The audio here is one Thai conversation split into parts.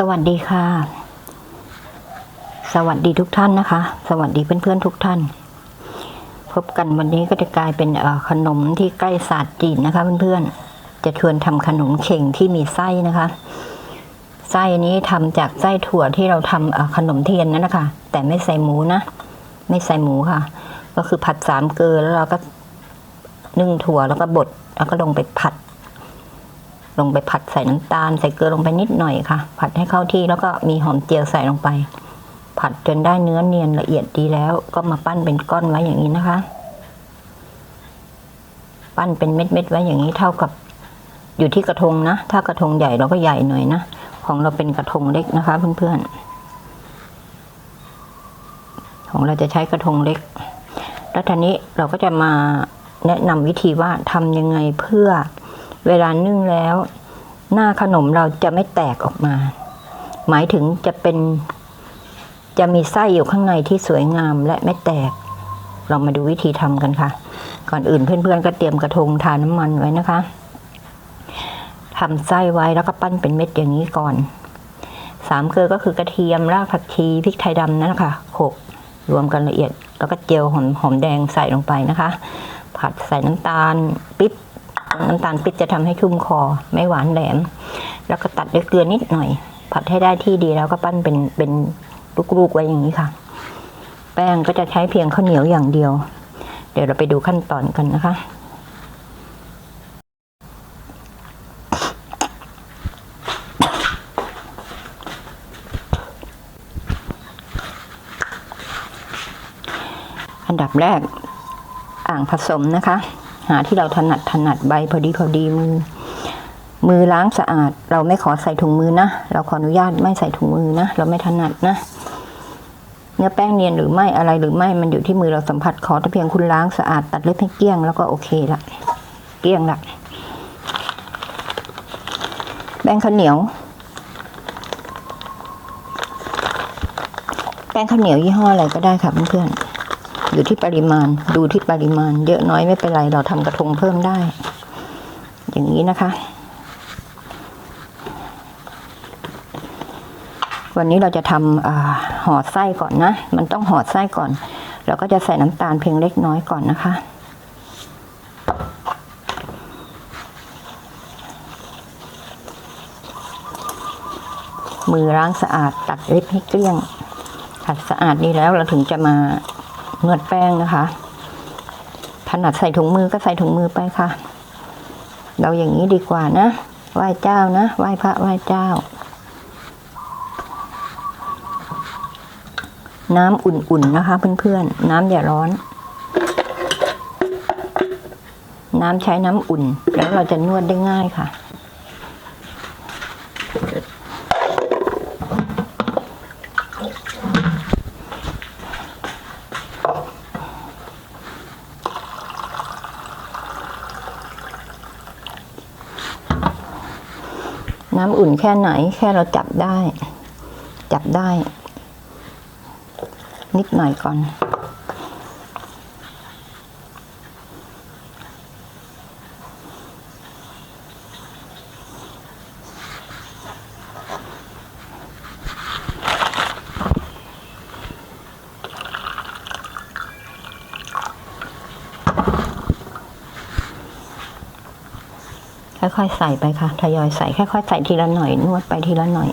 สวัสดีค่ะ สวัสดีทุกท่านนะคะ สวัสดีเพื่อนๆทุกท่าน พบกันวันนี้ก็จะกลายเป็นขนมที่ใกล้ศาสตร์จีนนะคะ เพื่อนๆ จะชวนทำขนมเข่งที่มีไส้นะคะ ไส้นี้ทำจากไส้ถั่วที่เราทำเอ่อขนมเทียนนั่นนะคะ แต่ไม่ใส่หมูนะ ไม่ใส่หมูค่ะ ก็คือผัดสามเกลือแล้วเราก็นึ่งถั่วแล้วก็บดแล้วก็ลงไปผัด ลงไปผัดใส่น้ำตาล ใส่เกลือลงไปนิดหน่อยค่ะ ผัดให้เข้าที่แล้วก็มีหอมเจียวใส่ลงไป ผัดจนได้เนื้อเนียนละเอียดดีแล้ว ก็มาปั้นเป็นก้อนไว้อย่างนี้นะคะ ปั้นเป็นเม็ดๆไว้อย่างนี้เท่ากับ อยู่ที่กระทงนะ ถ้ากระทงใหญ่เราก็ใหญ่หน่อยนะของเราเป็นกระทงเล็กนะคะ เพื่อนๆ ของเราจะใช้กระทงเล็ก แล้วทีนี้เราก็จะมาแนะนำวิธีว่าทำยังไงเพื่อ เวลานึ่งแล้ว หน้าขนมเราจะไม่แตกออกมา หมายถึงจะเป็นจะมีไส้อยู่ข้างในที่สวยงามและไม่แตก เรามาดูวิธีทำกันค่ะ ก่อนอื่นเพื่อนๆก็เตรียมกระทงทาน้ำมันไว้นะคะทำไส้ไว้แล้วก็ปั้นเป็นเม็ดอย่างนี้ก่อน สามเกลือก็คือกระเทียมรากผักชีพริกไทยดำนั่นแหละค่ะโขกรวมกันละเอียด แล้วก็เจียวหอมหอมแดงใส่ลงไปนะคะ ผัดใส่น้ำตาล ปิ๊บ น้ำตาลปิ๊บจะทำให้ชุ่มคอไม่หวานแหลม แล้วก็ตัดด้วยเกลือนิดหน่อย ผัดให้ได้ที่ดีแล้วก็ปั้นเป็นเป็นลูกๆไว้อย่างนี้ค่ะ แป้งก็จะใช้เพียงข้าวเหนียวอย่างเดียว เดี๋ยวเราไปดูขั้นตอนกันนะคะอันดับแรกอ่างผสมนะคะ หาที่เราถนัดถนัดใบพอดีพอดีมือ มือล้างสะอาด เราไม่ขอใส่ถุงมือนะ เราขออนุญาตไม่ใส่ถุงมือนะ เราไม่ถนัดนะ เนื้อแป้งเนียนหรือไม่อะไรหรือไม่มันอยู่ที่มือเราสัมผัสขอแต่เพียงคุณล้างสะอาดตัดเล็บให้เกลี้ยงแล้วก็โอเคละเกลี้ยงละแป้งข้าวเหนียวแป้งข้าวเหนียวยี่ห้ออะไรก็ได้ค่ะเพื่อนๆ อยู่ที่ปริมาณดูที่ปริมาณ เยอะน้อยไม่เป็นไรเราทำกระทงเพิ่มได้ อย่างนี้นะคะ วันนี้เราจะทำห่อไส้ก่อนนะ มันต้องห่อไส้ก่อน เราก็จะใส่น้ำตาลเพียงเล็กน้อยก่อนนะคะมือล้างสะอาดตัดเล็บให้เกลี้ยงขัดสะอาดดีแล้วเราถึงจะมา นวดแป้งนะคะ ถนัดใส่ถุงมือก็ใส่ถุงมือไปค่ะ เราอย่างนี้ดีกว่านะไหว้เจ้านะไหว้พระไหว้เจ้า น้ำอุ่นๆนะคะ เพื่อนๆ น้ำอย่าร้อน น้ำใช้น้ำอุ่น แล้วเราจะนวดได้ง่ายค่ะ น้ำอุ่นแค่ไหน แค่เราจับได้ จับได้ นิดหน่อยก่อน ค่อยๆใส่ไปค่ะ ทยอยใส่ค่อยๆใส่ทีละหน่อยนวดไปทีละหน่อย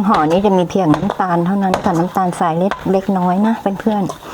งห่อนี้จะมีเพียงน้ำตาลเท่านั้นค่ะน้ำตาลทรายเล็กเล็กน้อยนะเพื่อนๆ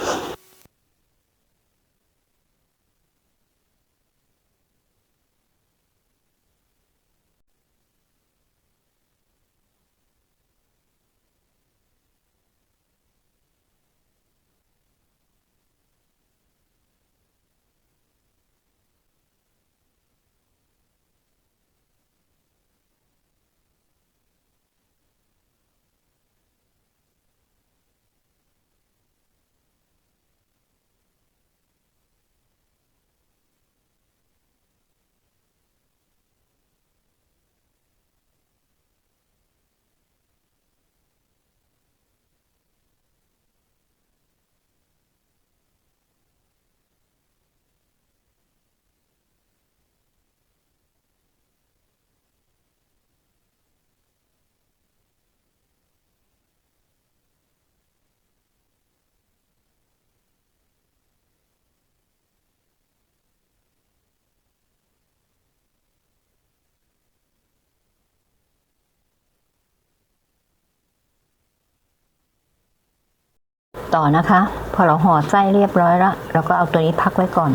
ต่อนะคะ พอเราห่อไส้เรียบร้อยแล้วเราก็เอาตัวนี้พักไว้ก่อน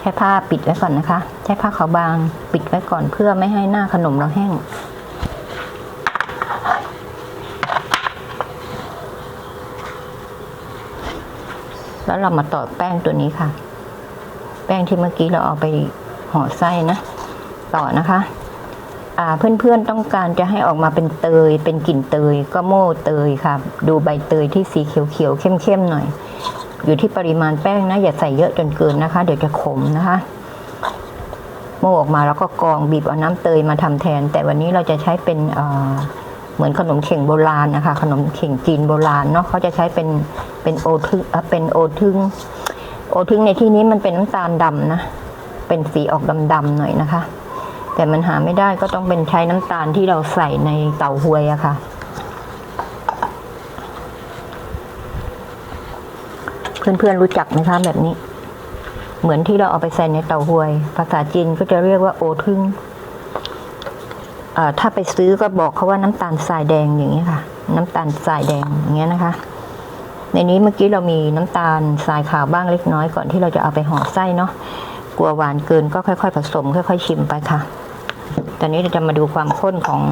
ใช้ผ้าปิดไว้ก่อนนะคะ ใช้ผ้าขาวบางปิดไว้ก่อนเพื่อไม่ให้หน้าขนมเราแห้ง แล้วเรามาต่อแป้งตัวนี้ค่ะ แป้งที่เมื่อกี้เราเอาไปห่อไส้นะ ต่อนะคะ เพื่อนๆต้องการจะให้ออกมาเป็นเตย เป็นกลิ่นเตยก็โม่เตยค่ะดูใบเตยที่สีเขียวๆเข้มๆหน่อย อยู่ที่ปริมาณแป้งนะ อย่าใส่เยอะจนเกินนะคะ เดี๋ยวจะขมนะคะ โม่ออกมาแล้วก็กรองบีบเอาน้ำเตยมาทำแทน แต่วันนี้เราจะใช้เป็นเหมือนขนมเข่งโบราณนะคะ ขนมเข่งจีนโบราณเนาะเขาจะใช้เป็นเป็นโอทึงเป็นโอทึงโอทึงในที่นี้มันเป็นน้ำตาลดำนะเป็นสีออกดำๆหน่อยนะคะ แต่มันหาไม่ได้ก็ต้องเป็นใช้น้ำตาลที่เราใส่ในเต่าหวยอะค่ะ เพื่อนๆรู้จักไหมคะแบบนี้ เหมือนที่เราเอาไปใส่ในเต่าหวย ภาษาจีนก็จะเรียกว่าโอทึงอ่าถ้าไปซื้อก็บอกเขาว่าน้ำตาลทรายแดงอย่างนี้ค่ะ น้ำตาลทรายแดงอย่างเงี้ยนะคะ ในนี้เมื่อกี้เรามีน้ำตาลทรายขาวบ้างเล็กน้อยก่อนที่เราจะเอาไปห่อไส้เนาะ กลัวหวานเกินก็ค่อย ๆ ผสม ค่อย ๆ ชิมไปค่ะ ตอนนี้เราจะมาดูความข้นของ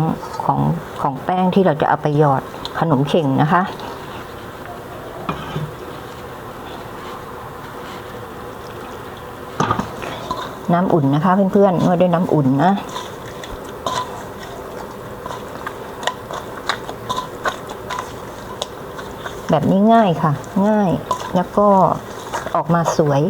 ของของแป้งที่เราจะเอาไปหยอดขนมเข่งนะคะน้ำอุ่นนะคะเพื่อนๆนวดด้วยน้ำอุ่นนะ แบบนี้ง่ายค่ะ ง่ายแล้วก็ออกมาสวย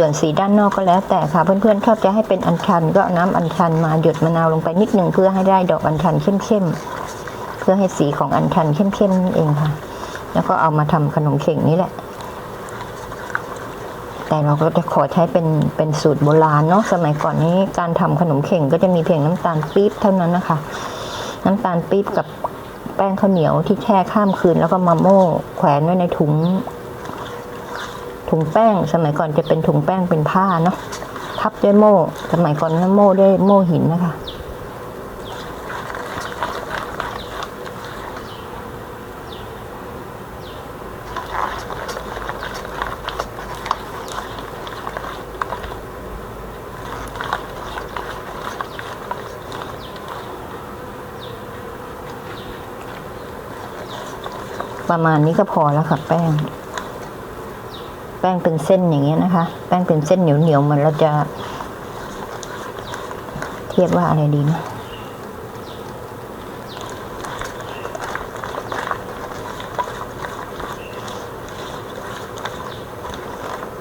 ส่วนสีด้านนอกก็แล้วแต่ค่ะ เพื่อนๆชอบจะให้เป็นอัญชัน ก็เอาน้ำอัญชันมาหยดมะนาวลงไปนิดนึงเพื่อให้ได้ดอกอัญชันเข้มๆเพื่อให้สีของอัญชันเข้มๆนั่นเองค่ะ แล้วก็เอามาทำขนมเข่งนี้แหละแต่เราก็จะขอใช้เป็นเป็นสูตรโบราณเนาะสมัยก่อนนี้การทำขนมเข่งก็จะมีเพียงน้ำตาลปี๊บเท่านั้นนะคะ น้ำตาลปี๊บกับแป้งข้าวเหนียวที่แช่ข้ามคืน แล้วก็มาโม่แขวนไว้ในถุง ถุงแป้ง สมัยก่อนจะเป็นถุงแป้งเป็นผ้าเนาะทับด้วยโม่ สมัยก่อนนั้นโม่ด้วยโม่หินนะคะ ประมาณนี้ก็พอแล้วค่ะแป้ง แป้งเป็นเส้นอย่างเงี้ยนะคะ แป้งเป็นเส้นเหนียวเหนียวเหมันเราจะ เทียบว่าอะไรดีนะ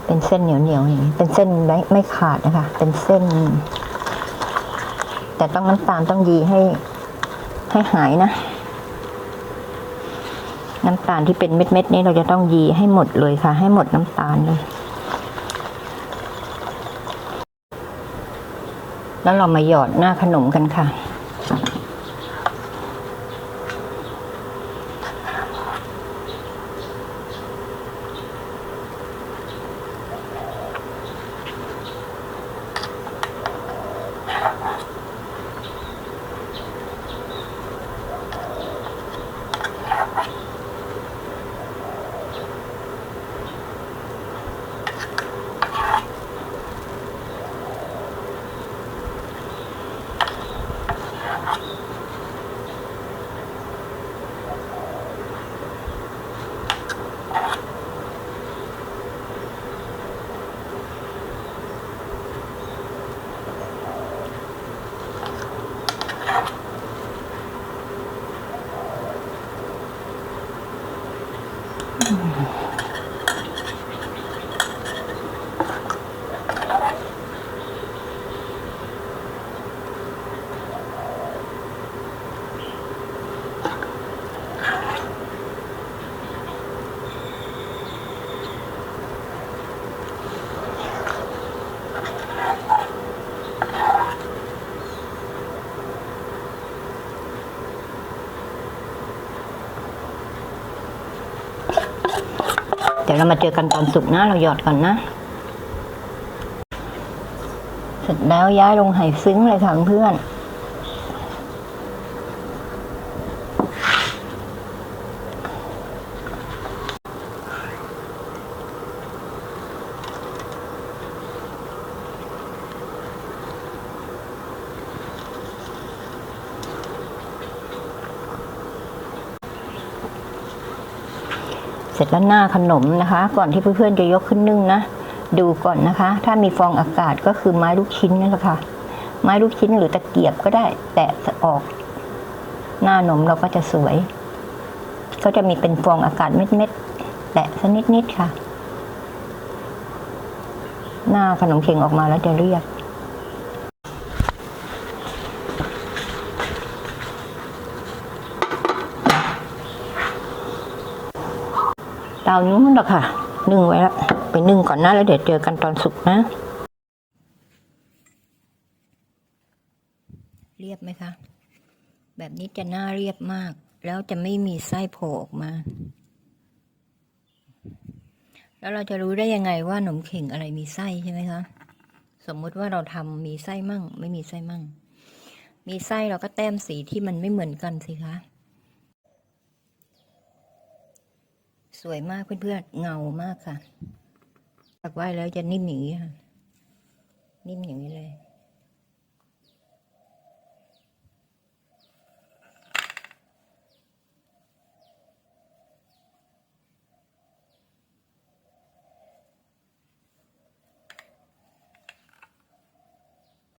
เป็นเส้นเหนียวเหนียวอย่างนี้ เป็นเส้นไม่ไม่ขาดนะคะ เป็นเส้น แต่ต้องน้ำตาลต้องยีให้ให้หายนะ น้ำตาลที่เป็นเม็ดๆนี้เราจะต้องยีให้หมดเลยค่ะ ให้หมดน้ำตาลเลย แล้วเรามาหยอดหน้าขนมกันค่ะ เดี๋ยวเรามาเจอกันตอนสุกนะ เราหยอดก่อนนะ เสร็จแล้วย้ายลงไหซึ้งเลยค่ะเพื่อน เสร็จแล้วหน้าขนมนะคะ ก่อนที่เพื่อนๆจะยกขึ้นนึ่งนะดูก่อนนะคะ ถ้ามีฟองอากาศก็คือไม้ลูกชิ้นนั่นแหละค่ะ ไม้ลูกชิ้นหรือตะเกียบก็ได้ แตะออก หน้าหนมเราก็จะสวย ก็จะมีเป็นฟองอากาศเม็ดๆแตะสักนิดๆค่ะ หน้าขนมเข็งออกมาแล้วจะเรียบ เตานู้นหรอกค่ะ นึ่งไว้แล้วไปนึ่งก่อนนะแล้วเดี๋ยวเจอกันตอนสุกนะ เรียบไหมคะ แบบนี้จะหน้าเรียบมาก แล้วจะไม่มีไส้โผล่ออกมา แล้วเราจะรู้ได้ยังไงว่าหนมเข่งอะไรมีไส้ใช่ไหมคะ สมมุติว่าเราทำมีไส้มั่ง ไม่มีไส้มั่ง มีไส้เราก็แต้มสีที่มันไม่เหมือนกันสิคะ สวยมากเพื่อนๆ เงามากค่ะตักไว้แล้วจะนิ่มอย่างนี้ค่ะ นิ่มอย่างนี้เลย